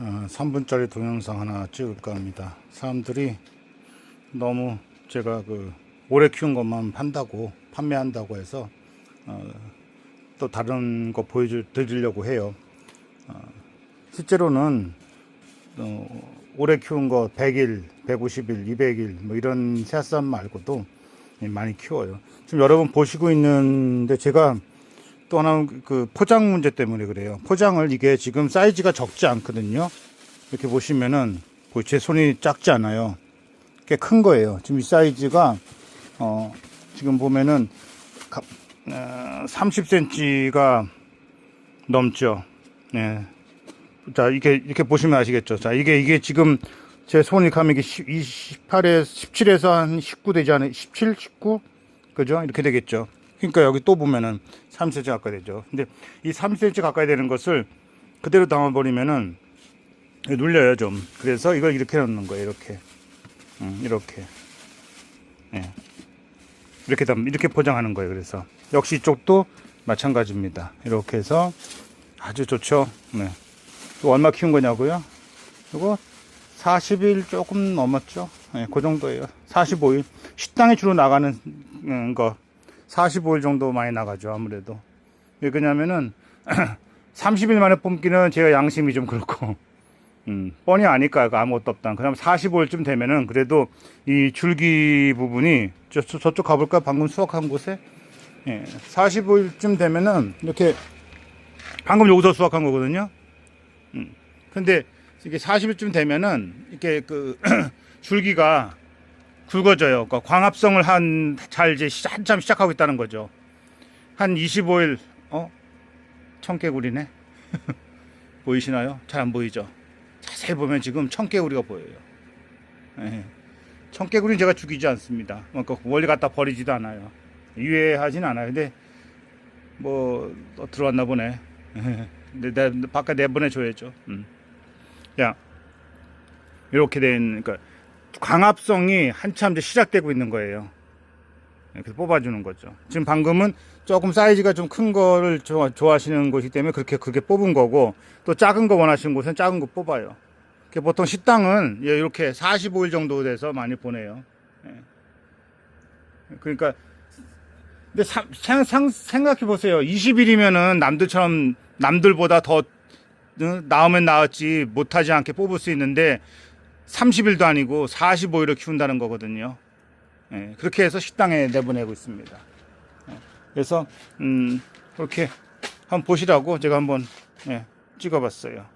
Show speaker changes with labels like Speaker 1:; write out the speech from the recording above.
Speaker 1: 어, 3분짜리 동영상 하나 찍을까 합니다. 사람들이 너무 제가 그 오래 키운 것만 판다고 판매한다고 해서 어, 또 다른 거 보여드리려고 해요. 어, 실제로는 어, 오래 키운 거 100일, 150일, 200일 뭐 이런 새싹 말고도 많이 키워요. 지금 여러분 보시고 있는데 제가 또 하나 그 포장 문제 때문에 그래요. 포장을 이게 지금 사이즈가 적지 않거든요. 이렇게 보시면은 뭐제 손이 작지 않아요. 꽤 큰 거예요. 지금 이 사이즈가 어 지금 보면은 가- 어, 30cm가 넘죠. 네. 자 이렇게 이렇게 보시면 아시겠죠. 자 이게 이게 지금 제 손이 가면 이게 28에 17에서 한 19 되지 않아요? 17, 19 그죠? 이렇게 되겠죠. 그러니까 여기 또 보면은 3cm 가까이 되죠. 근데 이 3cm 가까이 되는 것을 그대로 담아버리면은 눌려요 좀. 그래서 이걸 이렇게 넣는 거예요. 이렇게, 음, 이렇게, 예, 이렇게 담 이렇게 포장하는 거예요. 그래서 역시 이쪽도 마찬가지입니다. 이렇게 해서 아주 좋죠. 네. 이거 얼마 키운 거냐고요? 이거 40일 조금 넘었죠. 네, 그 정도예요. 45일. 식당에 주로 나가는 음, 거 45일 정도 많이 나가죠. 아무래도. 왜 그러냐면은 30일 만에 뽑기는 제가 양심이 좀 그렇고 음, 뻔히 아니까 아무것도 없다. 그다음 45일쯤 되면은 그래도 이 줄기 부분이 저, 저, 저 쪽 가볼까? 방금 수확한 곳에 예, 45일쯤 되면은 이렇게 방금 여기서 수확한 거거든요. 음, 근데 이게 40일쯤 되면은 이렇게 그 줄기가 굵어져요. 그러니까 광합성을 한 잘 이제 시- 한참 시작하고 있다는 거죠. 한 25일 어 청개구리네 보이시나요? 잘 안 보이죠? 자세히 보면 지금 청개구리가 보여요. 예. 청개구리는 제가 죽이지 않습니다. 그러니까 멀리 갖다 버리지도 않아요. 유해하진 않아요. 근데 뭐또 들어왔나 보네. 내, 바깥 내보내 줘야죠. 음. 야 이렇게 된 그러니까 광합성이 한참 이제 시작되고 있는 거예요. 이렇게 뽑아주는 거죠. 지금 방금은 조금 사이즈가 좀 큰 거를 좋아, 좋아하시는 곳이기 때문에 그렇게 그렇게 뽑은 거고 또 작은 거 원하시는 곳은 작은 거 뽑아요. 보통 식당은 예, 이렇게 45일 정도 돼서 많이 보내요. 예. 그러니까 근데 사- 생, 생, 생각해 보세요. 20일이면은 남들처럼 남들보다 더 어, 나오면 나왔지 못하지 않게 뽑을 수 있는데 30일도 아니고 45일을 키운다는 거거든요. 예, 그렇게 해서 식당에 내보내고 있습니다. 예, 그래서 음, 그렇게 한번 보시라고 제가 한번 예, 찍어봤어요.